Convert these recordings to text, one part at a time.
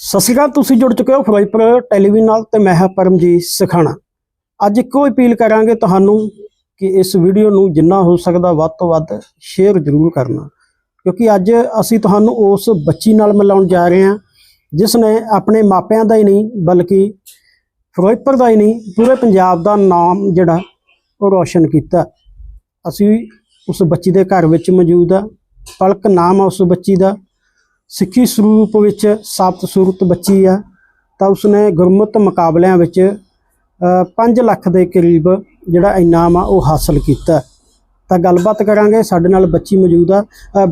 ਸਤਿ ਸ਼੍ਰੀ ਅਕਾਲ, ਤੁਸੀਂ ਜੁੜ ਚੁੱਕੇ ਹੋ ਫਿਰੋਜ਼ਪੁਰ ਟੈਲੀਵਿਜ਼ਨ ਨਾਲ ਤੇ ਮੈਂ ਹਾਂ ਪਰਮਜੀਤ ਸਖਾਣਾ। ਅੱਜ ਇੱਕੋ ਅਪੀਲ ਕਰਾਂਗੇ ਤੁਹਾਨੂੰ ਕਿ ਇਸ ਵੀਡੀਓ ਨੂੰ ਜਿੰਨਾ ਹੋ ਸਕਦਾ ਵੱਧ ਤੋਂ ਵੱਧ ਸ਼ੇਅਰ ਜ਼ਰੂਰ ਕਰਨਾ, ਕਿਉਂਕਿ ਅੱਜ ਅਸੀਂ ਤੁਹਾਨੂੰ ਉਸ ਬੱਚੀ ਨਾਲ ਮਿਲਾਉਣ ਜਾ ਰਹੇ ਹਾਂ, ਜਿਸ ਨੇ ਆਪਣੇ ਮਾਪਿਆਂ ਦਾ ਹੀ ਨਹੀਂ, ਬਲਕਿ ਫਿਰੋਜ਼ਪੁਰ ਦਾ ਹੀ ਨਹੀਂ, ਪੂਰੇ ਪੰਜਾਬ ਦਾ ਨਾਮ ਜਿਹੜਾ ਉਹ ਰੌਸ਼ਨ ਕੀਤਾ। ਅਸੀਂ ਉਸ ਬੱਚੀ ਦੇ ਘਰ ਵਿੱਚ ਮੌਜੂਦ ਆ ਪਲਕ ਨਾਮ ਆ ਉਸ ਬੱਚੀ ਦਾ। ਸਿੱਖੀ ਸਰੂਪ ਵਿੱਚ ਸਾਬਤ ਸੂਰਤ ਬੱਚੀ ਆ ਤਾਂ ਉਸਨੇ ਗੁਰਮਤ ਮੁਕਾਬਲਿਆਂ ਵਿੱਚ 5 ਲੱਖ ਦੇ ਕਰੀਬ ਜਿਹੜਾ ਇਨਾਮ ਆ ਉਹ ਹਾਸਲ ਕੀਤਾ। ਤਾਂ ਗੱਲਬਾਤ ਕਰਾਂਗੇ ਸਾਡੇ ਨਾਲ ਬੱਚੀ ਮੌਜੂਦ ਆ।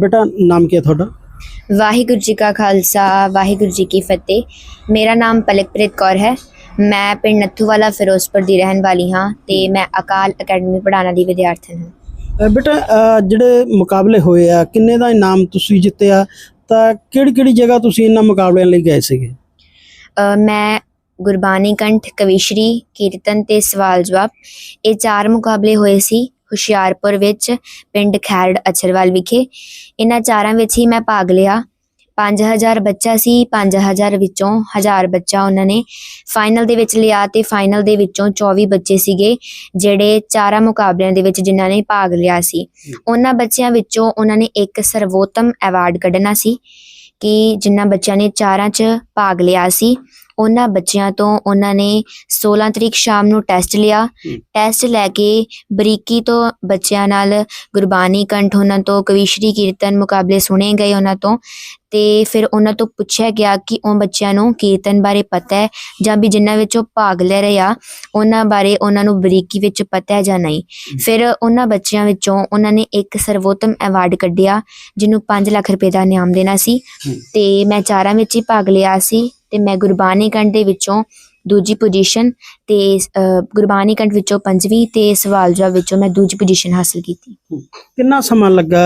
ਬੇਟਾ ਨਾਮ ਕੀ ਹੈ ਤੁਹਾਡਾ? ਵਾਹਿਗੁਰੂ ਜੀ ਕਾ ਖਾਲਸਾ ਵਾਹਿਗੁਰੂ ਜੀ ਕੀ ਫਤਿਹ। ਮੇਰਾ ਨਾਮ ਪਲਕਪ੍ਰੀਤ ਕੌਰ ਹੈ। ਮੈਂ ਪਿੰਡ ਨੱਥੂਵਾਲਾ ਫਿਰੋਜ਼ਪੁਰ ਦੀ ਰਹਿਣ ਵਾਲੀ ਹਾਂ ਤੇ ਮੈਂ ਅਕਾਲ ਅਕੈਡਮੀ ਪੜਾਣਾ ਦੀ ਵਿਦਿਆਰਥਣ ਹਾਂ। ਬੇਟਾ ਜਿਹੜੇ ਮੁਕਾਬਲੇ ਹੋਏ ਆ ਕਿੰਨੇ ਦਾ ਇਨਾਮ ਤੁਸੀਂ ਜਿੱਤਿਆ? ਤਾਂ ਕਿਹੜੀ ਕਿਹੜੀ ਜਗ੍ਹਾ ਤੁਸੀਂ ਇਹਨਾਂ ਮੁਕਾਬਲਿਆਂ ਲਈ ਗਏ ਸੀਗੇ? ਅ, ਮੈਂ ਗੁਰਬਾਣੀ ਕੰਠ ਕਵੀਸ਼ਰੀ ਕੀਰਤਨ ਤੇ ਸਵਾਲ ਜਵਾਬ ਇਹ ਚਾਰ ਮੁਕਾਬਲੇ ਹੋਏ ਸੀ ਹੁਸ਼ਿਆਰਪੁਰ ਵਿੱਚ ਪਿੰਡ ਖੈਰੜ ਅਛਰਵਾਲ ਵਿਖੇ। ਇਹਨਾਂ ਚਾਰਾਂ ਵਿੱਚ ਹੀ ਮੈਂ ਭਾਗ ਲਿਆ। 5000 ਬੱਚਾ ਸੀ 5000 ਵਿੱਚੋਂ 1000 ਬੱਚਾ ਉਹਨਾਂ ਨੇ ਫਾਈਨਲ ਦੇ ਵਿੱਚ ਲਿਆ ਤੇ ਫਾਈਨਲ ਦੇ ਵਿੱਚੋਂ 24 ਬੱਚੇ ਸੀਗੇ, ਜਿਹੜੇ ਚਾਰਾਂ ਮੁਕਾਬਲਿਆਂ ਦੇ ਵਿੱਚ ਜਿਨ੍ਹਾਂ ਨੇ ਭਾਗ ਲਿਆ ਸੀ। ਉਹਨਾਂ ਬੱਚਿਆਂ ਵਿੱਚੋਂ ਉਹਨਾਂ ਨੇ ਇੱਕ ਸਰਵੋਤਮ ਅਵਾਰਡ ਕੱਢਣਾ ਸੀ ਕਿ ਜਿਨ੍ਹਾਂ ਬੱਚਿਆਂ ਨੇ ਚਾਰਾਂ 'ਚ ਭਾਗ ਲਿਆ ਸੀ। ਉਹਨਾਂ ਬੱਚਿਆਂ ਤੋਂ ਉਹਨਾਂ ਨੇ 16 ਤਰੀਕ ਸ਼ਾਮ ਨੂੰ ਟੈਸਟ ਲਿਆ। ਟੈਸਟ ਲੈ ਕੇ ਬਰੀਕੀ ਤੋਂ ਬੱਚਿਆਂ ਨਾਲ ਗੁਰਬਾਣੀ ਕੰਠ ਉਹਨਾਂ ਤੋਂ, ਕਵੀਸ਼ਰੀ ਕੀਰਤਨ ਮੁਕਾਬਲੇ ਸੁਣੇ ਗਏ ਉਹਨਾਂ ਤੋਂ ਤੇ ਫਿਰ ਉਹਨਾਂ ਤੋਂ ਪੁੱਛਿਆ ਗਿਆ ਕਿ ਉਹ ਬੱਚਿਆਂ ਨੂੰ ਕੀਰਤਨ ਬਾਰੇ ਪਤਾ ਹੈ ਜਾਂ ਵੀ ਜਿਨ੍ਹਾਂ ਵਿੱਚ ਉਹ ਭਾਗ ਲੈ ਰਹੇ ਆ ਉਹਨਾਂ ਬਾਰੇ ਉਹਨਾਂ ਨੂੰ ਬਰੀਕੀ ਵਿੱਚ ਪਤਾ ਹੈ ਜਾਂ ਨਹੀਂ। ਫਿਰ ਉਹਨਾਂ ਬੱਚਿਆਂ ਵਿੱਚੋਂ ਉਹਨਾਂ ਨੇ ਇੱਕ ਸਰਵੋਤਮ ਅਵਾਰਡ ਕੱਢਿਆ ਜਿਹਨੂੰ 5 ਲੱਖ ਰੁਪਏ ਦਾ ਇਨਾਮ ਦੇਣਾ ਸੀ। ਤੇ ਮੈਂ ਚਾਰਾਂ ਵਿੱਚ ਹੀ ਭਾਗ ਲਿਆ ਸੀ ਤੇ ਮੈਂ ਗੁਰਬਾਣੀ ਕੰਠ ਦੇ ਵਿੱਚੋਂ ਦੂਜੀ ਪੋਜੀਸ਼ਨ ਤੇ ਗੁਰਬਾਣੀ ਕੰਠ ਵਿੱਚੋਂ ਪੰਜਵੀਂ ਤੇ ਸਵਾਲ ਜਵਾਬ ਵਿੱਚੋਂ ਮੈਂ ਦੂਜੀ ਪੋਜੀਸ਼ਨ ਹਾਸਲ ਕੀਤੀ। ਕਿੰਨਾ ਸਮਾਂ ਲੱਗਾ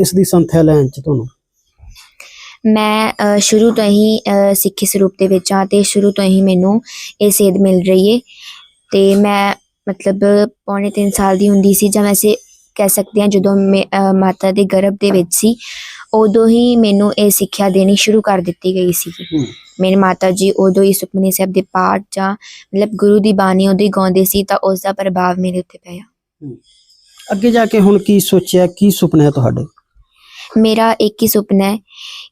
ਇਸ ਦੀ ਸੰਥਿਆ ਲੈਣ ਚ ਤੁਹਾਨੂੰ? ਮੈਂ ਸ਼ੁਰੂ ਤੋਂ ਹੀ ਸਿੱਖੀ ਸਰੂਪ ਦੇ ਵਿੱਚ ਆ ਤੇ ਸ਼ੁਰੂ ਤੋਂ ਹੀ ਮੈਨੂੰ ਇਹ ਸੇਧ ਮਿਲ ਰਹੀ ਏ। ਤੇ ਮੈਂ ਮਤਲਬ ਪੌਣੇ 3 ਸਾਲ ਦੀ ਹੁੰਦੀ ਸੀ ਜਾਂ ਵੈਸੇ ਕਹਿ ਸਕਦੇ ਹਾਂ ਜਦੋਂ ਮਾਤਾ ਦੇ ਗਰਭ ਦੇ ਵਿੱਚ ਸੀ ਉਦੋਂ ਹੀ ਮੈਨੂੰ ਇਹ ਸਿੱਖਿਆ ਦੇਣੀ ਸ਼ੁਰੂ ਕਰ ਦਿੱਤੀ ਗਈ ਸੀ। ਮੇਰੇ ਮਾਤਾ ਜੀ ਉਦੋਂ ਹੀ ਸੁਖਮਨੀ ਸਾਹਿਬ ਦੇ ਪਾਠ ਜਾਂ ਮਤਲਬ ਗੁਰੂ ਦੀ ਬਾਣੀ ਉਦੋਂ ਹੀ ਗਾਉਂਦੇ ਸੀ ਤਾਂ ਉਸ ਦਾ ਪ੍ਰਭਾਵ ਮੇਰੇ ਉੱਤੇ ਪਿਆ। ਅੱਗੇ ਜਾ ਕੇ ਹੁਣ ਕੀ ਸੋਚਿਆ ਕੀ ਸੁਪਨੇ ਤੁਹਾਡੇ? ਮੇਰਾ ਇੱਕ ਹੀ ਸੁਪਨਾ ਹੈ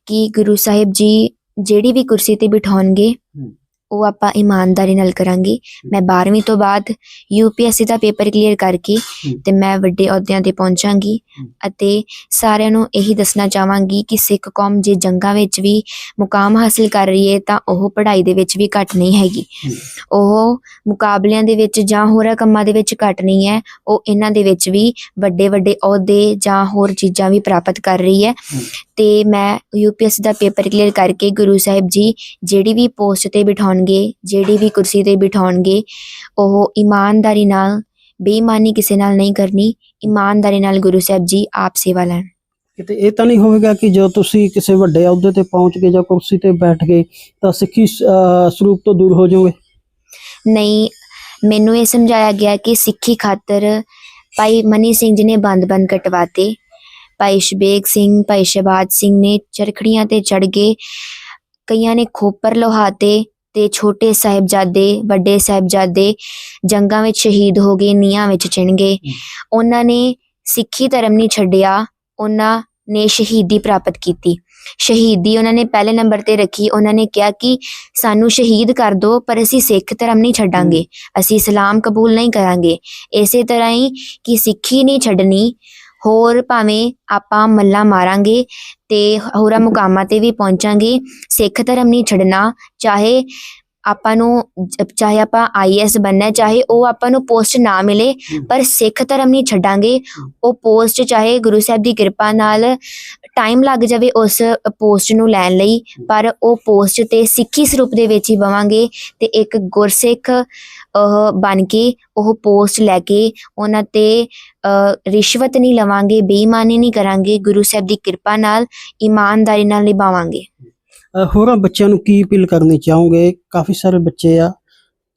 ਕਿ ਗੁਰੂ ਸਾਹਿਬ ਜੀ ਜਿਹੜੀ ਵੀ ਕੁਰਸੀ ਤੇ ਬਿਠਾਉਣਗੇ ਹਮ। ਉਹ ਆਪਾਂ ਇਮਾਨਦਾਰੀ ਨਾਲ ਕਰਾਂਗੇ ਮੈਂ 12ਵੀਂ ਤੋਂ ਬਾਅਦ ਯੂਪੀਐਸਸੀ ਦਾ ਪੇਪਰ ਕਲੀਅਰ ਕਰਕੇ। ਤੇ ਮੈਂ ਵੱਡੇ ਅਹੁਦਿਆਂ ਤੇ ਪਹੁੰਚਾਂਗੀ। ਅਤੇ ਸਾਰਿਆਂ ਨੂੰ ਇਹੀ ਦੱਸਣਾ ਚਾਹਾਂਗੀ ਕਿ ਸਿੱਖ ਕੌਮ ਜੇ ਜੰਗਾਂ ਵਿੱਚ ਵੀ ਮੁਕਾਮ ਹਾਸਿਲ ਕਰ ਰਹੀ ਹੈ ਤਾਂ ਉਹ ਪੜ੍ਹਾਈ ਦੇ ਵਿੱਚ ਵੀ ਘੱਟ ਨਹੀਂ ਹੈਗੀ। ਉਹ ਮੁਕਾਬਲਿਆਂ ਦੇ ਵਿੱਚ ਜਾਂ ਹੋਰਾਂ ਕੰਮਾਂ ਦੇ ਵਿੱਚ ਘੱਟ ਨਹੀਂ ਹੈ ਉਹ ਇਹਨਾਂ ਦੇ ਵਿੱਚ ਵੀ ਵੱਡੇ ਵੱਡੇ ਅਹੁਦੇ ਜਾਂ ਹੋਰ ਚੀਜ਼ਾਂ ਵੀ ਪ੍ਰਾਪਤ ਕਰ ਰਹੀ ਹੈ ਤੇ ਮੈਂ ਯੂਪੀਐਸਸੀ ਦਾ ਪੇਪਰ ਕਲੀਅਰ ਕਰਕੇ ਗੁਰੂ ਸਾਹਿਬ ਜੀ ਜਿਹੜੀ ਵੀ ਪੋਸਟ ਤੇ ਬਿਠਾਉਣਗੇ ਜਿਹੜੀ ਵੀ ਕੁਰਸੀ ਤੇ ਬਿਠਾਉਣਗੇ ਉਹ ਇਮਾਨਦਾਰੀ ਨਾਲ ਬੇਈਮਾਨੀ ਕਿਸੇ ਨਾਲ ਨਹੀਂ ਕਰਨੀ ਇਮਾਨਦਾਰੀ ਨਾਲ ਗੁਰੂ ਸਾਹਿਬ ਜੀ ਆਪ ਸੇਵਾ ਲੈਣ। ਕਿਤੇ ਇਹ ਤਾਂ ਨਹੀਂ ਹੋਵੇਗਾ ਕਿ ਜੋ ਤੁਸੀਂ ਕਿਸੇ ਵੱਡੇ ਅਹੁਦੇ ਤੇ ਪਹੁੰਚ ਗਏ ਜਾਂ ਕੁਰਸੀ ਤੇ ਬੈਠ ਗਏ ਤਾਂ ਸਿੱਖੀ ਸਰੂਪ ਤੋਂ ਦੂਰ ਹੋ ਜਾਓਗੇ? ਨਹੀਂ ਮੈਨੂੰ ਇਹ ਸਮਝਾਇਆ ਗਿਆ ਕਿ ਸਿੱਖੀ ਖਾਤਰ ਭਾਈ ਮਨੀ ਸਿੰਘ ਜੀ ਨੇ ਬੰਦ-ਬੰਦ ਕਟਵਾਤੇ। ਭਾਈ ਸ਼ਬੇਗ ਸਿੰਘ ਭਾਈ ਸ਼ਬਾਜ ਸਿੰਘ ਨੇ ਚਰਖੜੀਆਂ ਤੇ ਚੜ ਗਏ ਕਈਆਂ ਨੇ ਖੋਪਰ ਲੋਹਾਤੇ ਤੇ ਛੋਟੇ ਸਾਹਿਬਜ਼ਾਦੇ ਵੱਡੇ ਸਾਹਿਬਜ਼ਾਦੇ ਜੰਗਾਂ ਵਿੱਚ ਸ਼ਹੀਦ ਹੋ ਗਏ ਨੀਹਾਂ ਵਿੱਚ ਚਿਣ ਗਏ। ਉਹਨਾਂ ਨੇ ਸਿੱਖੀ ਧਰਮ ਨਹੀਂ ਛੱਡਿਆ ਉਹਨਾਂ ਨੇ ਸ਼ਹੀਦੀ ਪ੍ਰਾਪਤ ਕੀਤੀ। ਸ਼ਹੀਦੀ ਉਹਨਾਂ ਨੇ ਪਹਿਲੇ ਨੰਬਰ ਤੇ ਰੱਖੀ। ਉਹਨਾਂ ਨੇ ਕਿਹਾ ਕਿ ਸਾਨੂੰ ਸ਼ਹੀਦ ਕਰ ਦਿਓ ਪਰ ਅਸੀਂ ਸਿੱਖ ਧਰਮ ਨਹੀਂ ਛੱਡਾਂਗੇ। ਅਸੀਂ ਇਸਲਾਮ ਕਬੂਲ ਨਹੀਂ ਕਰਾਂਗੇ। ਇਸੇ ਤਰ੍ਹਾਂ ਹੀ ਕਿ ਸਿੱਖੀ ਨਹੀਂ ਛੱਡਣੀ ਹੋਰ ਭਾਵੇਂ ਆਪਾਂ ਮੱਲਾ ਮਾਰਾਂਗੇ ਤੇ ਹੋਰਾਂ ਮੁਕਾਮਾਂ ਤੇ ਵੀ ਪਹੁੰਚਾਂਗੇ ਸਿੱਖ ਧਰਮ ਨਹੀਂ ਛੱਡਣਾ ਚਾਹੇ ਆਪਾਂ ਨੂੰ ਚਾਹੇ ਆਪਾਂ ਆਈਐਸ ਬੰਨਾ ਚਾਹੇ ਉਹ ਆਪਾਂ ਨੂੰ ਪੋਸਟ ਨਾ ਮਿਲੇ ਪਰ ਸਿੱਖ ਧਰਮ ਨਹੀਂ ਛੱਡਾਂਗੇ। ਉਹ ਪੋਸਟ ਚਾਹੇ ਗੁਰੂ ਸਾਹਿਬ ਦੀ ਕਿਰਪਾ ਨਾਲ ਟਾਈਮ ਲੱਗ ਜਾਵੇ ਉਸ ਪੋਸਟ ਨੂੰ ਲੈਣ ਲਈ ਪਰ ਉਹ ਪੋਸਟ ਤੇ ਸਿੱਖੀ ਸਰੂਪ ਦੇ ਵਿੱਚ ਹੀ ਬਵਾਂਗੇ ਤੇ ਇੱਕ ਗੁਰਸਿੱਖ ਬਣ ਕੇ ਉਹ ਪੋਸਟ ਲੈ ਕੇ ਉਹਨਾਂ ਤੇ ਰਿਸ਼ਵਤ ਨਹੀਂ ਲਵਾਂਗੇ ਬੇਈਮਾਨੀ ਨਹੀਂ ਕਰਾਂਗੇ ਗੁਰੂ ਸਾਹਿਬ ਦੀ ਕਿਰਪਾ ਨਾਲ ਇਮਾਨਦਾਰੀ ਨਾਲ ਨਿਭਾਵਾਂਗੇ। ਹੋਰਾਂ ਬੱਚਿਆਂ ਨੂੰ ਕੀ ਅਪੀਲ ਕਰਨੀ ਚਾਹੋਗੇ? ਕਾਫੀ ਸਾਰੇ ਬੱਚੇ ਆ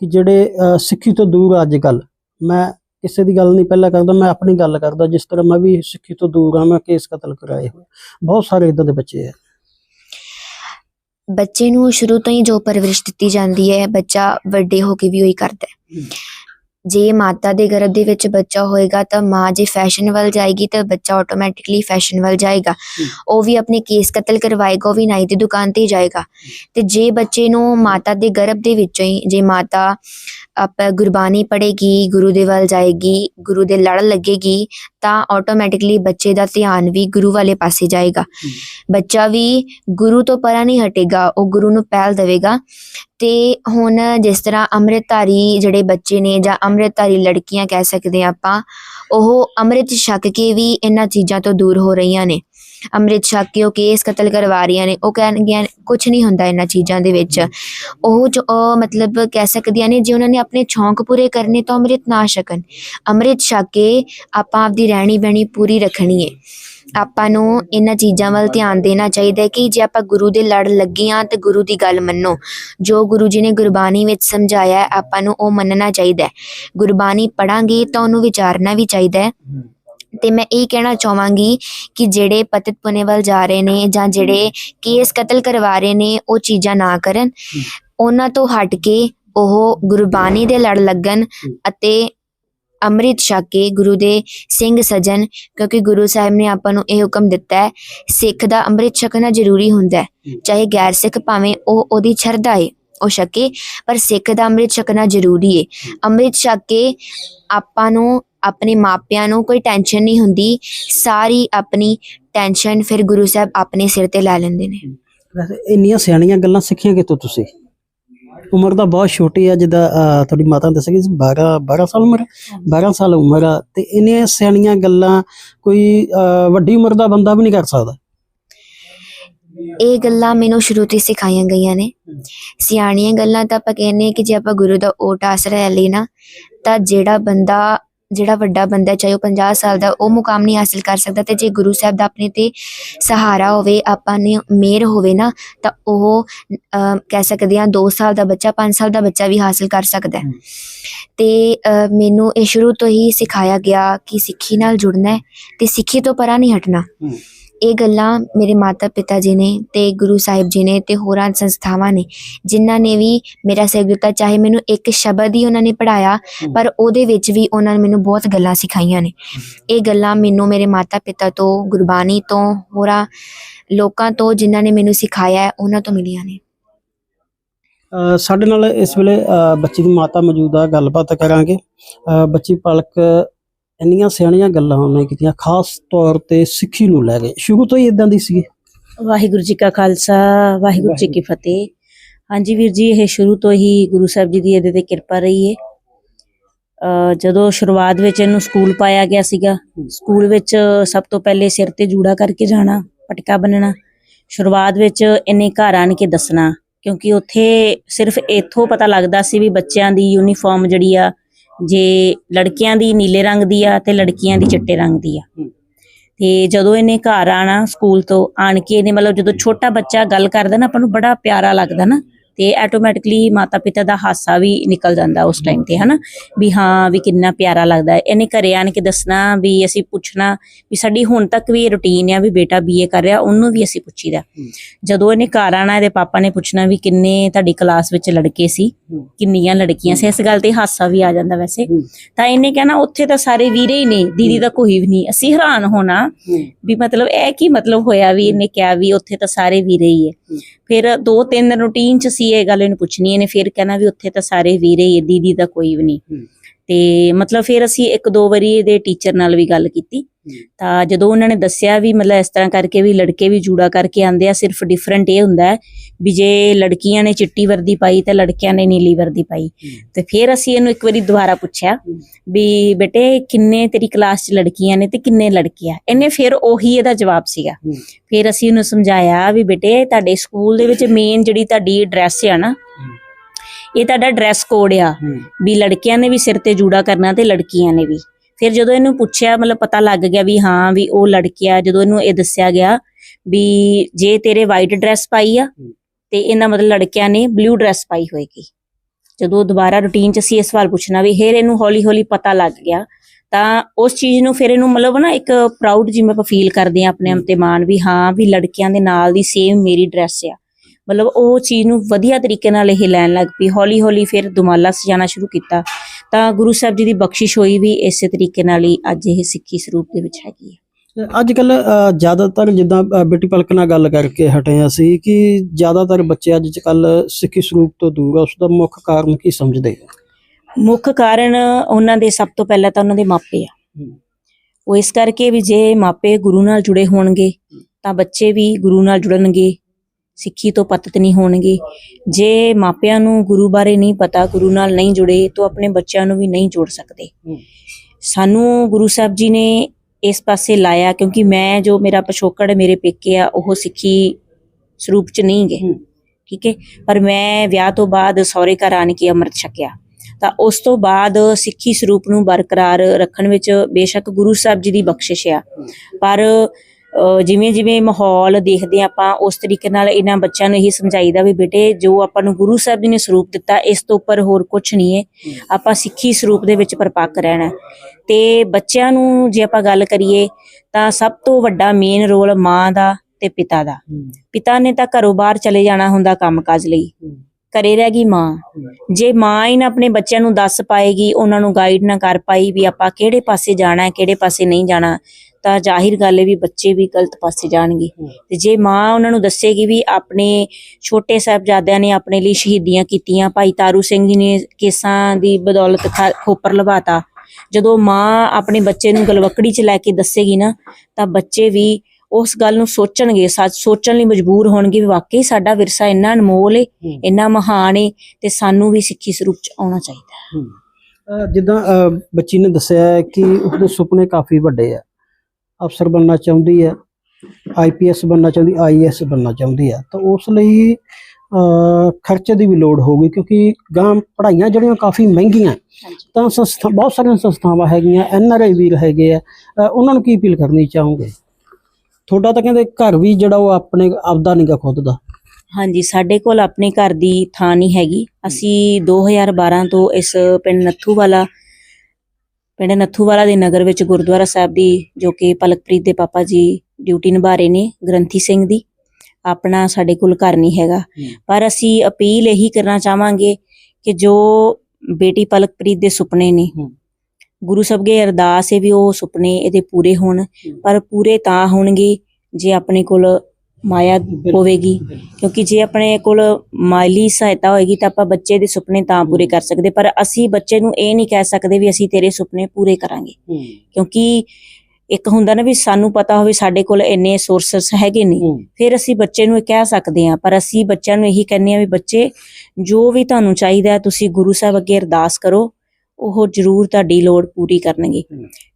ਕਿ ਜਿਹੜੇ ਸਿੱਖੀ ਤੋਂ ਦੂਰ ਅੱਜ ਕੱਲ ਮੈਂ ਕਿਸੇ ਦੀ ਗੱਲ ਨਹੀਂ ਪਹਿਲਾਂ ਕਰਦਾ ਮੈਂ ਆਪਣੀ ਗੱਲ ਕਰਦਾ ਜਿਸ ਤਰ੍ਹਾਂ ਮੈਂ ਵੀ ਸਿੱਖੀ ਤੋਂ ਦੂਰ ਆ ਮੈਂ ਕੇਸ ਕਤਲ ਕਰਾਏ ਹੋਏ। ਬਹੁਤ ਸਾਰੇ ਇਦਾਂ ਦੇ ਬੱਚੇ ਆ। ਬੱਚੇ ਨੂੰ ਸ਼ੁਰੂ ਤੋਂ ਹੀ ਜੋ ਪਰਵਰਿਸ਼ ਦਿੱਤੀ ਜਾਂਦੀ ਹੈ ਬੱਚਾ ਵੱਡੇ ਹੋ ਕੇ ਵੀ ਉਹੀ ਕਰਦਾ ਹੈ। ਜੇ ਮਾਤਾ ਦੇ ਗਰਭ ਦੇ ਵਿੱਚ ਬੱਚਾ ਹੋਏਗਾ ਤਾਂ ਮਾਂ ਜੇ ਫੈਸ਼ਨ ਵੱਲ ਜਾਏਗੀ ਤਾਂ ਬੱਚਾ ਆਟੋਮੈਟਿਕਲੀ ਫੈਸ਼ਨ ਵੱਲ ਜਾਏਗਾ। ਉਹ ਵੀ ਆਪਣੇ ਕੇਸ ਕਤਲ ਕਰਵਾਏਗਾ ਉਹ ਵੀ ਨਾਈ ਦੀ ਦੁਕਾਨ ਤੇ ਹੀ ਜਾਏਗਾ। ਤੇ ਜੇ ਬੱਚੇ ਨੂੰ ਮਾਤਾ ਦੇ ਗਰਭ ਦੇ ਵਿੱਚੋਂ ਹੀ ਜੇ ਮਾਤਾ ਆਪ ਗੁਰਬਾਣੀ ਪੜ੍ਹੇਗੀ ਗੁਰੂ ਦੇ ਵੱਲ ਜਾਏਗੀ ਗੁਰੂ ਦੇ ਲੜ ਲੱਗੇਗੀ ਤਾਂ ਆਟੋਮੈਟਿਕਲੀ ਬੱਚੇ ਦਾ ਧਿਆਨ ਵੀ ਗੁਰੂ ਵਾਲੇ ਪਾਸੇ ਜਾਏਗਾ। ਬੱਚਾ ਵੀ ਗੁਰੂ ਤੋਂ ਪਰਾਂ ਨਹੀਂ ਹਟੇਗਾ ਉਹ ਗੁਰੂ ਨੂੰ ਪਹਿਲ ਦੇਵੇਗਾ। ਤੇ ਹੁਣ ਜਿਸ ਤਰ੍ਹਾਂ ਅੰਮ੍ਰਿਤਧਾਰੀ ਜਿਹੜੇ ਬੱਚੇ ਨੇ ਜਾਂ ਅੰਮ੍ਰਿਤਧਾਰੀ ਲੜਕੀਆਂ ਕਹਿ ਸਕਦੇ ਹਾਂ ਆਪਾਂ ਉਹ ਅੰਮ੍ਰਿਤ ਛਕ ਕੇ ਵੀ ਇਹਨਾਂ ਚੀਜ਼ਾਂ ਤੋਂ ਦੂਰ ਹੋ ਰਹੀਆਂ ਨੇ। ਅੰਮ੍ਰਿਤ ਛਕ ਕੇ ਉਹ ਕੇਸ ਕਤਲ ਕਰਵਾ ਰਹੀਆਂ ਨੇ, ਉਹ ਕਹਿਣਗੀਆਂ ਕੁਝ ਨਹੀਂ ਹੁੰਦਾ ਇਹਨਾਂ ਚੀਜ਼ਾਂ ਦੇ ਵਿੱਚ। ਉਹ ਜੋ ਮਤਲਬ ਕਹਿ ਸਕਦੀਆਂ ਨੇ, ਜੇ ਉਹਨਾਂ ਨੇ ਆਪਣੇ ਸ਼ੌਂਕ ਪੂਰੇ ਕਰਨੇ ਤਾਂ ਅੰਮ੍ਰਿਤ ਨਾ ਛਕਣ। ਅੰਮ੍ਰਿਤ ਛਕ ਕੇ ਆਪਾਂ ਆਪਦੀ ਰਹਿਣੀ ਬਹਿਣੀ ਪੂਰੀ ਰੱਖਣੀ ਹੈ ਆਪਾਂ ਨੂੰ ਇਹਨਾਂ ਚੀਜ਼ਾਂ ਵੱਲ ਧਿਆਨ ਦੇਣਾ ਚਾਹੀਦਾ ਹੈ ਕਿ ਜੇ ਆਪਾਂ ਗੁਰੂ ਦੇ ਲੜ ਲੱਗੇ ਹਾਂ ਤੇ ਗੁਰੂ ਦੀ ਗੱਲ ਮੰਨੋ। ਜੋ ਗੁਰੂ ਜੀ ਨੇ ਗੁਰਬਾਣੀ ਵਿੱਚ ਸਮਝਾਇਆ ਹੈ, ਆਪਾਂ ਨੂੰ ਉਹ ਮੰਨਣਾ ਚਾਹੀਦਾ ਹੈ। ਗੁਰਬਾਣੀ ਪੜਾਂਗੇ ਤਾਂ ਉਹਨੂੰ ਵਿਚਾਰਨਾ ਵੀ ਚਾਹੀਦਾ ਹੈ। ਤੇ ਮੈਂ ਇਹ ਕਹਿਣਾ ਚਾਹਾਂਗੀ ਕਿ ਜਿਹੜੇ ਪਤਿਤ ਪੁਨੇ ਵੱਲ ਜਾ ਰਹੇ ਨੇ ਜਾਂ ਜਿਹੜੇ ਕੇਸ ਕਤਲ ਕਰਵਾ ਰਹੇ ਨੇ ਉਹ ਚੀਜ਼ਾਂ ਨਾ ਕਰਨ। ਉਹਨਾਂ ਤੋਂ ਹਟ ਕੇ ਉਹ ਗੁਰਬਾਣੀ ਦੇ ਲੜ ਲੱਗਣ ਅਤੇ ਅੰਮ੍ਰਿਤ ਛਕ ਕੇ ਗੁਰੂ ਦੇ ਸਿੰਘ ਸਜਣ ਕਿਉਂਕਿ ਗੁਰੂ ਸਾਹਿਬ ਨੇ ਆਪਾਂ ਨੂੰ ਇਹ ਹੁਕਮ ਦਿੱਤਾ ਹੈ ਸਿੱਖ ਦਾ ਅੰਮ੍ਰਿਤ ਛਕਣਾ ਜ਼ਰੂਰੀ ਹੁੰਦਾ ਹੈ। ਚਾਹੇ ਗੈਰ ਸਿੱਖ ਭਾਵੇਂ ਉਹ ਉਹਦੀ ਸ਼ਰਧਾ ਹੈ ਉਹ ਛਕੇ ਪਰ ਸਿੱਖ ਦਾ ਅੰਮ੍ਰਿਤ ਛਕਣਾ ਜ਼ਰੂਰੀ ਹੈ ਅੰਮ੍ਰਿਤ ਛਕ ਕੇ ਆਪਾਂ ਨੂੰ ਆਪਣੇ ਮਾਪਿਆਂ ਨੂੰ ਕੋਈ ਟੈਨਸ਼ਨ ਨਹੀਂ ਹੁੰਦੀ ਸਾਰੀ ਆਪਣੀ ਟੈਨਸ਼ਨ ਫਿਰ ਗੁਰੂ ਸਾਹਿਬ ਆਪਣੇ ਸਿਰ ਤੇ ਲੈ ਲੈਂਦੇ ਨੇ। ਵੈਸੇ ਇੰਨੀਆਂ ਸਿਆਣੀਆਂ ਗੱਲਾਂ ਸਿੱਖੀਆਂ ਕਿਤੋਂ ਤੁਸੀਂ? ਉਮਰ ਤਾਂ ਬਹੁਤ ਛੋਟੀ ਆ ਜਿੱਦਾਂ ਤੁਹਾਡੀ ਮਾਤਾ ਨੇ ਦੱਸਿਆ ਕਿ 12 12 ਸਾਲ ਉਮਰ 12 ਸਾਲ ਉਮਰ ਆ ਤੇ ਇੰਨੀਆਂ ਸਿਆਣੀਆਂ ਗੱਲਾਂ ਕੋਈ ਵੱਡੀ ਉਮਰ ਦਾ ਬੰਦਾ ਵੀ ਨਹੀਂ ਕਰ ਸਕਦਾ। ਇਹ ਗੱਲਾਂ ਮੈਨੂੰ ਸ਼ੁਰੂ ਤੋਂ ਸਿਖਾਈਆਂ ਗਈਆਂ ਨੇ। ਸਿਆਣੀਆਂ ਗੱਲਾਂ ਤਾਂ ਆਪਾਂ ਕਹਿੰਦੇ ਹਾਂ ਕਿ ਜੇ ਆਪਾਂ ਗੁਰੂ ਦਾ ਓਟ ਆਸਰਾ ਲੈ ਨਾ ਤਾਂ ਜਿਹੜਾ ਬੰਦਾ ਜਿਹੜਾ ਵੱਡਾ ਬੰਦਾ ਚਾਹੇ ਉਹ 50 ਸਾਲ ਦਾ ਉਹ ਮੁਕਾਮ ਨਹੀਂ ਹਾਸਿਲ ਕਰ ਸਕਦਾ ਤੇ ਜੇ ਗੁਰੂ ਸਾਹਿਬ ਦਾ ਆਪਣੇ ਤੇ ਸਹਾਰਾ ਹੋਵੇ ਆਪਾਂ ਨੇ ਮਿਹਰ ਹੋਵੇ ਨਾ ਤਾਂ ਉਹ ਕਹਿ ਸਕਦੇ ਹਾਂ 2 ਸਾਲ ਦਾ ਬੱਚਾ 5 ਸਾਲ ਦਾ ਬੱਚਾ ਵੀ ਹਾਸਿਲ ਕਰ ਸਕਦਾ ਹੈ। ਤੇ ਮੈਨੂੰ ਇਹ ਸ਼ੁਰੂ ਤੋਂ ਹੀ ਸਿਖਾਇਆ ਗਿਆ ਕਿ ਸਿੱਖੀ ਨਾਲ ਜੁੜਨਾ ਹੈ ਤੇ ਸਿੱਖੀ ਤੋਂ ਪਰਾਂ ਨਹੀਂ ਹਟਣਾ। ਇਹ ਗੱਲਾਂ ਮੇਰੇ ਮਾਤਾ ਪਿਤਾ ਜੀ ਨੇ ਤੇ ਗੁਰੂ ਸਾਹਿਬ ਜੀ ਨੇ ਤੇ ਹੋਰਾਂ ਸੰਸਥਾਵਾਂ ਨੇ ਜਿਨ੍ਹਾਂ ਨੇ ਵੀ ਮੇਰਾ ਸਹਿਯੋਗ ਦਿੱਤਾ ਚਾਹੇ ਮੈਨੂੰ ਇੱਕ ਸ਼ਬਦ ਹੀ ਉਹਨਾਂ ਨੇ ਪੜਾਇਆ ਪਰ ਉਹਦੇ ਵਿੱਚ ਵੀ ਉਹਨਾਂ ਨੇ ਮੈਨੂੰ ਬਹੁਤ ਗੱਲਾਂ ਸਿਖਾਈਆਂ ਨੇ। ਇਹ ਗੱਲਾਂ ਮੈਨੂੰ ਮੇਰੇ ਮਾਤਾ ਪਿਤਾ ਤੋਂ ਗੁਰਬਾਣੀ ਤੋਂ ਹੋਰਾਂ ਲੋਕਾਂ ਤੋਂ ਜਿਨ੍ਹਾਂ ਨੇ ਮੈਨੂੰ ਸਿਖਾਇਆ ਉਹਨਾਂ ਤੋਂ ਮਿਲੀਆਂ ਨੇ। ਸਾਡੇ ਨਾਲ ਇਸ ਵੇਲੇ ਬੱਚੀ ਦੀ ਮਾਤਾ ਮੌਜੂਦ ਆ ਗੱਲਬਾਤ ਕਰਾਂਗੇ। ਬੱਚੀ ਪਲਕ ਇੰਨੀਆਂ ਸਿਆਣੀਆਂ ਗੱਲਾਂ ਉਹਨੇ ਕੀਤੀਆਂ ਖਾਸ ਤੌਰ ਤੇ ਸਿੱਖੀ ਨੂੰ ਲੈ ਕੇ। ਸ਼ੁਰੂ ਤੋਂ ਹੀ ਇਦਾਂ ਦੀ ਸੀ ਵਾਹਿਗੁਰੂ ਜੀ ਕਾ ਖਾਲਸਾ ਵਾਹਿਗੁਰੂ ਜੀ ਕੀ ਫਤਿਹ। ਹਾਂਜੀ ਵੀਰ ਜੀ ਇਹ ਸ਼ੁਰੂ ਤੋਂ ਹੀ ਗੁਰੂ ਸਾਹਿਬ ਜੀ ਦੀ ਇਹਦੇ ਤੇ ਕਿਰਪਾ ਰਹੀ ਹੈ ਜਦੋਂ ਸ਼ੁਰੂਆਤ ਵਿੱਚ ਇਹਨੂੰ ਸਕੂਲ ਪਾਇਆ ਗਿਆ ਸੀਗਾ ਸਕੂਲ ਵਿੱਚ ਸਭ ਤੋਂ ਪਹਿਲੇ ਸਿਰ ਤੇ ਜੂੜਾ ਕਰਕੇ ਜਾਣਾ ਪਟਕਾ ਬੰਨਣਾ ਸ਼ੁਰੂਆਤ ਵਿੱਚ ਇਹਨੇ ਘਰ ਆਣ ਕੇ ਦੱਸਣਾ ਕਿਉਂਕਿ ਉੱਥੇ ਸਿਰਫ ਇੱਥੋਂ ਪਤਾ ਲੱਗਦਾ ਸੀ ਵੀ ਬੱਚਿਆਂ ਦੀ ਯੂਨੀਫਾਰਮ ਜਿਹੜੀ ਆ ਜੇ ਲੜਕੀਆਂ ਦੀ ਨੀਲੇ ਰੰਗ ਦੀ ਆ ਤੇ ਲੜਕੀਆਂ ਦੀ ਚਿੱਟੇ ਰੰਗ ਦੀ ਆ। ਤੇ ਜਦੋਂ ਇਹਨੇ ਘਰ ਆਣਾ ਸਕੂਲ ਤੋਂ ਆਣ ਕੇ ਇਹਨੇ ਮਤਲਬ ਜਦੋਂ ਛੋਟਾ ਬੱਚਾ ਗੱਲ ਕਰਦਾ ਨਾ ਆਪਾਂ ਨੂੰ ਬੜਾ ਪਿਆਰਾ ਲੱਗਦਾ ਨਾ। ਤੇ ਆਟੋਮੈਟਿਕਲੀ ਮਾਤਾ ਪਿਤਾ ਦਾ ਹਾਸਾ ਵੀ ਨਿਕਲ ਜਾਂਦਾ ਉਸ ਟਾਈਮ ਤੇ ਹਨਾ? ਵੀ ਹਾਂ ਵੀ ਕਿੰਨਾ ਪਿਆਰਾ ਲੱਗਦਾ ਹੈ। ਇਹਨੇ ਘਰੇ ਆਣ ਕੇ ਦੱਸਣਾ ਵੀ ਅਸੀਂ ਪੁੱਛਣਾ ਵੀ ਸਾਡੀ ਹੁਣ ਤੱਕ ਵੀ ਰੁਟੀਨ ਆ ਵੀ ਬੇਟਾ ਬੀਏ ਕਰ ਰਿਹਾ ਉਹਨੂੰ ਵੀ ਅਸੀਂ ਪੁੱਛੀਦਾ। ਜਦੋਂ ਇਹਨੇ ਘਰ ਆਣਾ ਇਹਦੇ ਪਾਪਾ ਨੇ ਪੁੱਛਣਾ ਵੀ ਕਿੰਨੇ ਤੁਹਾਡੀ ਕਲਾਸ ਵਿੱਚ ਲੜਕੇ ਸੀ? ਕਿੰਨੀਆਂ ਲੜਕੀਆਂ ਸੀ? ਇਸ ਗੱਲ ਤੇ ਹਾਸਾ ਵੀ ਆ ਜਾਂਦਾ ਵੈਸੇ। ਤਾਂ ਇਹਨੇ ਕਹਿਣਾ ਉੱਥੇ ਤਾਂ ਸਾਰੇ ਵੀਰੇ ਹੀ ਨੇ ਦੀਦੀ ਦਾ ਕੋਈ ਵੀ ਨਹੀਂ। ਅਸੀਂ ਹੈਰਾਨ ਹੋਣਾ ਵੀ ਮਤਲਬ ਇਹ ਕੀ ਮਤਲਬ ਹੋਇਆ ਵੀ ਇਹਨੇ ਕਿਹਾ ਵੀ ਉੱਥੇ ਤਾਂ ਸਾਰੇ ਵੀਰੇ ਹੀ ਹੈ। ਫਿਰ ਦੋ ਤਿੰਨ ਰੂਟੀਨ ਚ ਸੀ ਇਹ ਗੱਲ ਇਹਨੂੰ ਪੁੱਛਣੀ, ਇਹਨੇ ਫਿਰ ਕਹਿਣਾ ਵੀ ਉੱਥੇ ਤਾਂ ਸਾਰੇ ਵੀਰੇ ਹੀ ਹੈ ਦੀਦੀ ਦਾ ਕੋਈ ਵੀ ਨਹੀਂ। ਤੇ ਮਤਲਬ ਫਿਰ ਅਸੀਂ ਇੱਕ ਦੋ ਵਾਰੀ ਇਹਦੇ ਟੀਚਰ ਨਾਲ ਵੀ ਗੱਲ ਕੀਤੀ। ਤਾਂ ਜਦੋਂ ਉਹਨਾਂ ਨੇ ਦੱਸਿਆ ਵੀ ਮਤਲਬ ਇਸ ਤਰ੍ਹਾਂ ਕਰਕੇ ਵੀ ਲੜਕੇ ਵੀ ਜੂੜਾ ਕਰਕੇ ਆਂਦੇ ਆ ਸਿਰਫ ਡਿਫਰੈਂਟ ਇਹ ਹੁੰਦਾ ਹੈ ਵੀ ਜੇ ਲੜਕੀਆਂ ਨੇ ਚਿੱਟੀ ਵਰਦੀ ਪਾਈ ਤੇ ਲੜਕਿਆਂ ਨੇ ਨੀਲੀ ਵਰਦੀ ਪਾਈ। ਤੇ ਫਿਰ ਅਸੀਂ ਇਹਨੂੰ ਇੱਕ ਵਾਰੀ ਦੁਬਾਰਾ ਪੁੱਛਿਆ ਵੀ ਬੇਟੇ ਕਿੰਨੇ ਤੇਰੀ ਕਲਾਸ 'ਚ ਲੜਕੀਆਂ ਨੇ ਤੇ ਕਿੰਨੇ ਲੜਕੇ ਆ? ਇਹਨੇ ਫਿਰ ਉਹੀ ਇਹਦਾ ਜਵਾਬ ਸੀਗਾ। ਫਿਰ ਅਸੀਂ ਉਹਨੂੰ ਸਮਝਾਇਆ ਵੀ ਬੇਟੇ ਤੁਹਾਡੇ ਸਕੂਲ ਦੇ ਵਿੱਚ ਮੇਨ ਜਿਹੜੀ ਤੁਹਾਡੀ ਡਰੈਸ ਆ ਨਾ ਇਹ ਤੁਹਾਡਾ ਡਰੈਸ ਕੋਡ ਆ। ਵੀ ਲੜਕਿਆਂ ਨੇ ਵੀ ਸਿਰ ਤੇ ਜੂੜਾ ਕਰਨਾ ਤੇ ਲੜਕੀਆਂ ਨੇ ਵੀ। ਫਿਰ ਜਦੋਂ ਇਹਨੂੰ ਪੁੱਛਿਆ ਮਤਲਬ ਪਤਾ ਲੱਗ ਗਿਆ ਵੀ ਹਾਂ ਵੀ ਉਹ ਲੜਕਿਆ ਜਦੋਂ ਇਹਨੂੰ ਇਹ ਦੱਸਿਆ ਗਿਆ ਵੀ ਜੇ ਤੇਰੇ ਵਾਈਟ ਡਰੈਸ ਪਾਈ ਆ ਤੇ ਇਹਨਾਂ ਮਤਲਬ ਲੜਕਿਆਂ ਨੇ ਬਲੂ ਡਰੈਸ ਪਾਈ ਹੋਏਗੀ। ਜਦੋਂ ਦੁਬਾਰਾ ਰੁਟੀਨ ਚ ਅਸੀਂ ਇਹ ਸਵਾਲ ਪੁੱਛਣਾ ਵੀ ਫਿਰ ਇਹਨੂੰ ਹੌਲੀ ਹੌਲੀ ਪਤਾ ਲੱਗ ਗਿਆ ਤਾਂ ਉਸ ਚੀਜ਼ ਨੂੰ ਫਿਰ ਇਹਨੂੰ ਮਤਲਬ ਨਾ ਇੱਕ ਪ੍ਰਾਊਡ ਜਿਵੇਂ ਆਪਾਂ ਫੀਲ ਕਰਦੇ ਆ ਆਪਣੇ ਆਪ ਤੇ ਮਾਣ ਵੀ ਹਾਂ ਵੀ ਲੜਕਿਆਂ ਦੇ ਨਾਲ ਦੀ ਸੇਮ ਮੇਰੀ ਡਰੈਸ ਆ। ਮਤਲਬ ਉਹ ਚੀਜ਼ ਨੂੰ ਵਧੀਆ ਤਰੀਕੇ ਨਾਲ ਇਹ ਲੈਣ ਲੱਗ ਪਈ ਹੌਲੀ ਹੌਲੀ ਫਿਰ ਦੁਮਾਲਾ ਸਜਾਣਾ ਸ਼ੁਰੂ ਕੀਤਾ। ਤਾਂ ਗੁਰੂ ਸਾਹਿਬ ਜੀ ਦੀ ਬਖਸ਼ਿਸ਼ ਹੋਈ ਵੀ ਇਸੇ ਤਰੀਕੇ ਨਾਲ ਹੀ ਅੱਜ ਇਹ ਸਿੱਖੀ ਸਰੂਪ ਦੇ ਵਿੱਚ ਹੈਗੀ ਹੈ। ਅੱਜ ਕੱਲ ਜ਼ਿਆਦਾਤਰ ਜਿੱਦਾਂ ਬੇਟੀ ਪਲਕ ਨਾਲ ਗੱਲ ਕਰਕੇ ਹਟੇ ਅਸੀਂ ਕਿ ਜ਼ਿਆਦਾਤਰ ਬੱਚੇ ਅੱਜ ਕੱਲ ਸਿੱਖੀ ਸਰੂਪ ਤੋਂ ਦੂਰ ਆ ਉਸ ਦਾ ਮੁੱਖ ਕਾਰਨ ਕੀ ਸਮਝਦੇ ਆ? ਮੁੱਖ ਕਾਰਨ ਉਹਨਾਂ ਦੇ ਸਭ ਤੋਂ ਪਹਿਲਾਂ ਤਾਂ ਉਹਨਾਂ ਦੇ ਮਾਪੇ ਆ। ਉਹ ਇਸ ਕਰਕੇ ਵੀ ਜੇ ਮਾਪੇ ਗੁਰੂ ਨਾਲ ਜੁੜੇ ਹੋਣਗੇ ਤਾਂ ਬੱਚੇ ਵੀ ਗੁਰੂ ਨਾਲ ਜੁੜਨਗੇ। ਸਿੱਖੀ ਤੋਂ ਪਤਤ ਨਹੀਂ ਹੋਣਗੇ। ਜੇ ਮਾਪਿਆਂ ਨੂੰ ਗੁਰੂ ਬਾਰੇ ਨਹੀਂ ਪਤਾ ਗੁਰੂ ਨਾਲ ਨਹੀਂ ਜੁੜੇ ਤਾਂ ਆਪਣੇ ਬੱਚਿਆਂ ਨੂੰ ਵੀ ਨਹੀਂ ਜੋੜ ਸਕਦੇ। ਸਾਨੂੰ ਗੁਰੂ ਸਾਹਿਬ ਜੀ ਨੇ ਇਸ ਪਾਸੇ ਲਾਇਆ ਕਿਉਂਕਿ ਮੈਂ ਜੋ ਮੇਰਾ ਪਿਛੋਕੜ ਮੇਰੇ ਪੇਕੇ ਆ ਉਹ ਸਿੱਖੀ ਸਰੂਪ ਚ ਨਹੀਂ ਗਏ। ਠੀਕ ਹੈ? ਪਰ ਮੈਂ ਵਿਆਹ ਤੋਂ ਬਾਅਦ ਸਹੁਰੇ ਘਰ ਆਣ ਕੇ ਅੰਮ੍ਰਿਤ ਛਕਿਆ। ਤਾਂ ਉਸ ਤੋਂ ਬਾਅਦ ਸਿੱਖੀ ਸਰੂਪ ਨੂੰ ਬਰਕਰਾਰ ਰੱਖਣ ਵਿੱਚ ਬੇਸ਼ੱਕ ਗੁਰੂ ਸਾਹਿਬ ਜੀ ਦੀ ਬਖਸ਼ਿਸ਼ ਆ। ਪਰ ਜਿਵੇਂ ਜਿਵੇਂ ਮਾਹੌਲ ਦੇਖਦੇ ਆਪਾਂ ਉਸ ਤਰੀਕੇ ਨਾਲ ਇਹਨਾਂ ਬੱਚਿਆਂ ਨੂੰ ਇਹੀ ਸਮਝਾਈਦਾ ਵੀ ਬੇਟੇ ਜੋ ਆਪਾਂ ਨੂੰ ਗੁਰੂ ਸਾਹਿਬ ਜੀ ਨੇ ਸਰੂਪ ਦਿੱਤਾ ਇਸ ਤੋਂ ਉੱਪਰ ਹੋਰ ਕੁਝ ਨਹੀਂ ਹੈ। ਆਪਾਂ ਸਿੱਖੀ ਸਰੂਪ ਦੇ ਵਿੱਚ ਪਰਪੱਕ ਰਹਿਣਾ। ਤੇ ਬੱਚਿਆਂ ਨੂੰ ਜੇ ਆਪਾਂ ਗੱਲ ਕਰੀਏ ਤਾਂ ਸਭ ਤੋਂ ਵੱਡਾ ਮੇਨ ਰੋਲ ਮਾਂ ਦਾ ਤੇ ਪਿਤਾ ਦਾ। ਪਿਤਾ ਨੇ ਤਾਂ ਘਰੋਂ ਬਾਹਰ ਚਲੇ ਜਾਣਾ ਹੁੰਦਾ ਕੰਮਕਾਜ ਲਈ। ਘਰੇ ਰਹਿ ਗਈ ਮਾਂ। ਜੇ ਮਾਂ ਹੀ ਨਾ ਆਪਣੇ ਬੱਚਿਆਂ ਨੂੰ ਦੱਸ ਪਾਏਗੀ ਉਹਨਾਂ ਨੂੰ ਗਾਈਡ ਨਾ ਕਰ ਪਾਈ ਵੀ ਆਪਾਂ ਕਿਹੜੇ ਪਾਸੇ ਜਾਣਾ ਹੈ ਕਿਹੜੇ ਪਾਸੇ ਨਹੀਂ ਜਾਣਾ ਤਾਂ ਜ਼ਾਹਿਰ ਗੱਲ ਹੈ ਵੀ ਬੱਚੇ ਵੀ ਗਲਤ ਪਾਸੇ ਜਾਣਗੇ। ਤੇ ਜੇ ਮਾਂ ਉਹਨਾਂ ਨੂੰ ਦੱਸੇਗੀ ਵੀ ਆਪਣੇ ਛੋਟੇ ਸਾਹਿਬਜ਼ਾਦਿਆਂ ਨੇ ਆਪਣੇ ਲਈ ਸ਼ਹੀਦੀਆਂ ਕੀਤੀਆਂ ਭਾਈ ਤਾਰੂ ਸਿੰਘ ਜੀ ਨੇ ਕੇਸਾਂ ਦੀ ਬਦੌਲਤ ਖੋਪਰ ਲਵਾਤਾ ਜਦੋਂ ਮਾਂ ਆਪਣੇ ਬੱਚੇ ਨੂੰ ਗਲਵਕੜੀ 'ਚ ਲੈ ਕੇ ਦੱਸੇਗੀ ਨਾ ਤਾਂ ਬੱਚੇ ਵੀ ਉਸ ਗੱਲ ਨੂੰ ਸੋਚਣਗੇ ਸੱਚ ਸੋਚਣ ਲਈ ਮਜਬੂਰ ਹੋਣਗੇ ਵੀ ਵਾਕਈ ਸਾਡਾ ਵਿਰਸਾ ਇੰਨਾ ਅਨਮੋਲ ਏ ਇੰਨਾ ਮਹਾਨ ਏ ਤੇ ਸਾਨੂੰ ਵੀ ਸਿੱਖੀ ਸਰੂਪ 'ਚ ਆਉਣਾ ਚਾਹੀਦਾ। ਜਿੱਦਾਂ ਬੱਚੀ ਨੇ ਦੱਸਿਆ ਕਿ ਉਸਦੇ ਸੁਪਨੇ ਕਾਫੀ ਵੱਡੇ ਆ। ਅਫਸਰ ਬਣਨਾ ਚਾਹੁੰਦੀ ਹੈ ਆਈਪੀਐਸ ਬਣਨਾ ਚਾਹੁੰਦੀ ਆਈਐਸ ਬਣਨਾ ਚਾਹੁੰਦੀ ਹੈ ਤਾਂ ਉਸ ਲਈ ਖਰਚੇ ਦੀ ਵੀ ਲੋੜ ਹੋਊਗੀ ਕਿਉਂਕਿ ਗਾਂ ਪੜ੍ਹਾਈਆਂ ਜਿਹੜੀਆਂ ਕਾਫੀ ਮਹਿੰਗੀਆਂ ਤਾਂ ਸੰਸਥਾ ਬਹੁਤ ਸਾਰੀਆਂ ਸੰਸਥਾਵਾਂ ਹੈਗੀਆਂ ਐਨਆਰਆਈ ਵੀਰ ਹੈਗੇ ਆ ਉਹਨਾਂ ਨੂੰ ਕੀ ਅਪੀਲ ਕਰਨੀ ਚਾਹੋਗੇ? ਤੁਹਾਡਾ ਤਾਂ ਕਹਿੰਦੇ ਘਰ ਵੀ ਜਿਹੜਾ ਉਹ ਆਪਣੇ ਆਪਦਾ ਨਹੀਂਗਾ ਖੁਦ ਦਾ। ਹਾਂਜੀ ਸਾਡੇ ਕੋਲ ਆਪਣੇ ਘਰ ਦੀ ਥਾਂ ਨਹੀਂ ਹੈਗੀ। ਅਸੀਂ 2012 ਤੋਂ ਇਸ ਪਿੰਡ ਨੱਥੂਵਾਲਾ ਪਿੰਡ ਨੱਥੂਵਾਲਾ ਦੇ ਨਗਰ ਵਿੱਚ ਗੁਰਦੁਆਰਾ ਸਾਹਿਬ ਦੀ ਜੋ ਕਿ ਪਲਕਪ੍ਰੀਤ ਦੇ ਪਾਪਾ ਜੀ ਡਿਊਟੀ ਨਿਭਾ ਰਹੇ ਨੇ ਗ੍ਰੰਥੀ ਸਿੰਘ ਦੀ ਆਪਣਾ ਸਾਡੇ ਕੋਲ ਘਰ ਨਹੀਂ ਹੈਗਾ। ਪਰ ਅਸੀਂ ਅਪੀਲ ਇਹੀ ਕਰਨਾ ਚਾਹਾਂਗੇ ਕਿ ਜੋ ਬੇਟੀ ਪਲਕਪ੍ਰੀਤ ਦੇ ਸੁਪਨੇ ਨੇ। ਗੁਰੂ ਸਾਹਿਬ ਦੇ ਅਰਦਾਸ ਹੈ ਵੀ ਉਹ ਸੁਪਨੇ ਇਹਦੇ ਪੂਰੇ ਹੋਣ ਪਰ ਪੂਰੇ ਤਾਂ ਹੋਣਗੇ ਜੇ ਆਪਣੇ ਕੋਲ ਮਾਇਆ ਹੋਵੇਗੀ। ਕਿਉਂਕਿ ਜੇ ਆਪਣੇ ਕੋਲ ਮਾਲੀ ਸਹਾਇਤਾ ਹੋਏਗੀ ਤਾਂ ਆਪਾਂ ਬੱਚੇ ਦੇ ਸੁਪਨੇ ਤਾਂ ਪੂਰੇ ਕਰ ਸਕਦੇ। ਪਰ ਅਸੀਂ ਬੱਚੇ ਨੂੰ ਇਹ ਨਹੀਂ ਕਹਿ ਸਕਦੇ ਵੀ ਅਸੀਂ ਤੇਰੇ ਸੁਪਨੇ ਪੂਰੇ ਕਰਾਂਗੇ। ਕਿਉਂਕਿ ਇੱਕ ਹੁੰਦਾ ਨਾ ਵੀ ਸਾਨੂੰ ਪਤਾ ਹੋਵੇ ਸਾਡੇ ਕੋਲ ਇੰਨੇ ਸੋਰਸਸ ਹੈਗੇ ਨੇ। ਫਿਰ ਅਸੀਂ ਬੱਚੇ ਨੂੰ ਇਹ ਕਹਿ ਸਕਦੇ ਹਾਂ। ਪਰ ਅਸੀਂ ਬੱਚਿਆਂ ਨੂੰ ਇਹੀ ਕਹਿੰਦੇ ਆ ਵੀ ਬੱਚੇ ਜੋ ਵੀ ਤੁਹਾਨੂੰ ਚਾਹੀਦਾ ਹੈ ਤੁਸੀਂ ਗੁਰੂ ਸਾਹਿਬ ਅੱਗੇ ਅਰਦਾਸ ਕਰੋ। ਉਹ ਜ਼ਰੂਰ ਤੁਹਾਡੀ ਲੋੜ ਪੂਰੀ ਕਰਨਗੇ।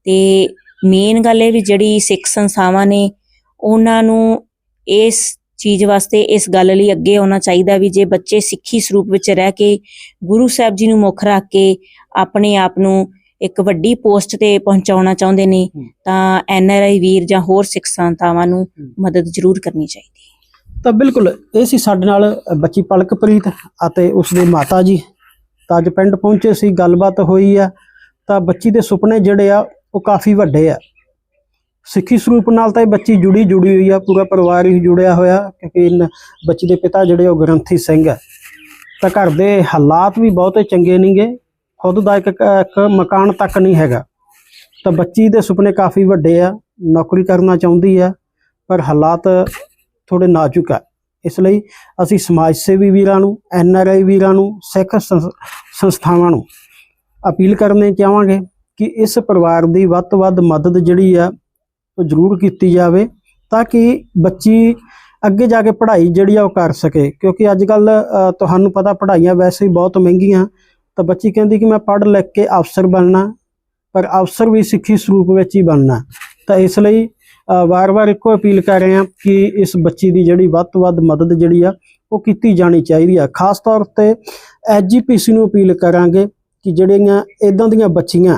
ਤੇ ਮੇਨ ਗੱਲ ਇਹ ਵੀ ਜਿਹੜੀ ਸਿੱਖ ਸੰਸਥਾਵਾਂ ਨੇ ਉਹਨਾਂ ਨੂੰ ਇਸ ਚੀਜ਼ ਵਾਸਤੇ ਇਸ ਗੱਲ ਲਈ ਅੱਗੇ ਆਉਣਾ ਚਾਹੀਦਾ ਵੀ ਜੇ ਬੱਚੇ ਸਿੱਖੀ ਸਰੂਪ ਵਿੱਚ ਰਹਿ ਕੇ ਗੁਰੂ ਸਾਹਿਬ ਜੀ ਨੂੰ ਮੁੱਖ ਰੱਖ ਕੇ ਆਪਣੇ ਆਪ ਨੂੰ ਇੱਕ ਵੱਡੀ ਪੋਸਟ ਤੇ ਪਹੁੰਚਾਉਣਾ ਚਾਹੁੰਦੇ ਨੇ। ਤਾਂ ਐਨਆਰਆਈ ਵੀਰ ਜਾਂ ਹੋਰ ਸਿੱਖ ਸੰਸਥਾਵਾਂ ਨੂੰ। ਮਦਦ ਜ਼ਰੂਰ ਕਰਨੀ ਚਾਹੀਦੀ ਹੈ ਤਾਂ ਬਿਲਕੁਲ ਇਹ ਸੀ ਸਾਡੇ ਨਾਲ ਬੱਚੀ ਪਲਕਪ੍ਰੀਤ ਅਤੇ ਉਸਦੇ ਮਾਤਾ ਜੀ ਤਾਂ ਅੱਜ ਪਿੰਡ ਪਹੁੰਚੇ ਸੀ ਗੱਲਬਾਤ ਹੋਈ ਆ ਤਾਂ ਬੱਚੀ ਦੇ ਸੁਪਨੇ ਜਿਹੜੇ ਆ ਉਹ ਕਾਫੀ ਵੱਡੇ ਆ ਸਿੱਖੀ ਸਰੂਪ ਨਾਲ ਤਾਂ ਇਹ ਬੱਚੀ ਜੁੜੀ ਜੁੜੀ ਹੋਈ ਆ, ਪੂਰਾ ਪਰਿਵਾਰ ਹੀ ਜੁੜਿਆ ਹੋਇਆ, ਕਿਉਂਕਿ ਇਨ ਬੱਚੀ ਦੇ ਪਿਤਾ ਜਿਹੜੇ ਉਹ ਗ੍ਰੰਥੀ ਸਿੰਘ ਆ। ਤਾਂ ਘਰ ਦੇ ਹਾਲਾਤ ਵੀ ਬਹੁਤੇ ਚੰਗੇ ਨਹੀਂਗੇ ਖੁਦ ਦਾ ਇੱਕ ਇੱਕ ਮਕਾਨ ਤੱਕ ਨਹੀਂ ਹੈਗਾ। ਤਾਂ ਬੱਚੀ ਦੇ ਸੁਪਨੇ ਕਾਫੀ ਵੱਡੇ ਆ, ਨੌਕਰੀ ਕਰਨਾ ਚਾਹੁੰਦੀ ਆ, ਪਰ ਹਾਲਾਤ ਥੋੜੇ ਨਾਜ਼ੁਕ ਆ। ਇਸ ਲਈ ਅਸੀਂ ਸਮਾਜ ਸੇਵੀ ਵੀਰਾਂ ਨੂੰ, ਐਨ ਆਰ ਆਈ ਵੀਰਾਂ ਨੂੰ, ਸਿੱਖ ਸੰਸ- ਸੰਸਥਾਵਾਂ ਨੂੰ ਅਪੀਲ ਕਰਨੇ ਚਾਹਾਂਗੇ ਕਿ ਇਸ ਪਰਿਵਾਰ ਦੀ ਵੱਧ ਤੋਂ ਵੱਧ ਮਦਦ ਜਿਹੜੀ ਆ ਉਹ ਜ਼ਰੂਰ ਕੀਤੀ ਜਾਵੇ ਤਾਂ ਕਿ ਬੱਚੀ ਅੱਗੇ ਜਾ ਕੇ ਪੜ੍ਹਾਈ ਜਿਹੜੀ ਆ ਉਹ ਕਰ ਸਕੇ। ਕਿਉਂਕਿ ਅੱਜ ਕੱਲ ਤੁਹਾਨੂੰ ਪਤਾ ਪੜ੍ਹਾਈਆਂ ਵੈਸੇ ਹੀ ਬਹੁਤ ਮਹਿੰਗੀਆਂ, ਤਾਂ ਬੱਚੀ ਕਹਿੰਦੀ ਕਿ ਮੈਂ ਪੜ੍ਹ ਲਿਖ ਕੇ ਅਫਸਰ ਬਣਨਾ, ਪਰ ਅਫਸਰ ਵੀ ਸਿੱਖੀ ਸਰੂਪ ਵਿੱਚ ਹੀ ਬਣਨਾ। ਤਾਂ ਇਸ ਲਈ ਵਾਰ-ਵਾਰ ਇੱਕੋ ਅਪੀਲ ਕਰ ਰਹੇ ਹਾਂ ਕਿ ਇਸ ਬੱਚੀ ਦੀ ਜਿਹੜੀ ਵੱਧ ਤੋਂ ਵੱਧ ਮਦਦ ਜਿਹੜੀ ਆ, ਉਹ ਕੀਤੀ ਜਾਣੀ ਚਾਹੀਦੀ ਆ। ਖਾਸ ਤੌਰ ਤੇ ਐਜੀਪੀਸੀ ਨੂੰ ਅਪੀਲ ਕਰਾਂਗੇ ਕਿ ਜਿਹੜੀਆਂ ਇਦਾਂ ਦੀਆਂ ਬੱਚੀਆਂ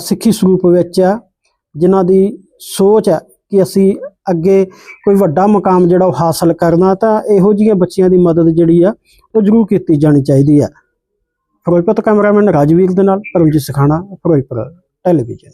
ਸਿੱਖੀ ਸਰੂਪ ਵਿੱਚ ਆ ਜਿਨ੍ਹਾਂ ਦੀ ਸੋਚ ਹੈ ਕਿ ਅਸੀਂ ਅੱਗੇ ਕੋਈ ਵੱਡਾ ਮੁਕਾਮ ਜਿਹੜਾ ਉਹ ਹਾਸਲ ਕਰਨਾ, ਤਾਂ ਇਹੋ ਜਿਹੀਆਂ ਬੱਚਿਆਂ ਦੀ ਮਦਦ ਜਿਹੜੀ ਆ, ਉਹ ਜ਼ਰੂਰ ਕੀਤੀ ਜਾਣੀ ਚਾਹੀਦੀ ਆ। ਫਿਰੋਜ਼ਪੁਰ ਤੋਂ ਕੈਮਰਾਮੈਨ ਰਾਜਵੀਰ ਦੇ ਨਾਲ ਪਰਮਜੀਤ ਸਖਾਣਾ, ਫਿਰੋਜ਼ਪੁਰ ਟੈਲੀਵਿਜ਼ਨ।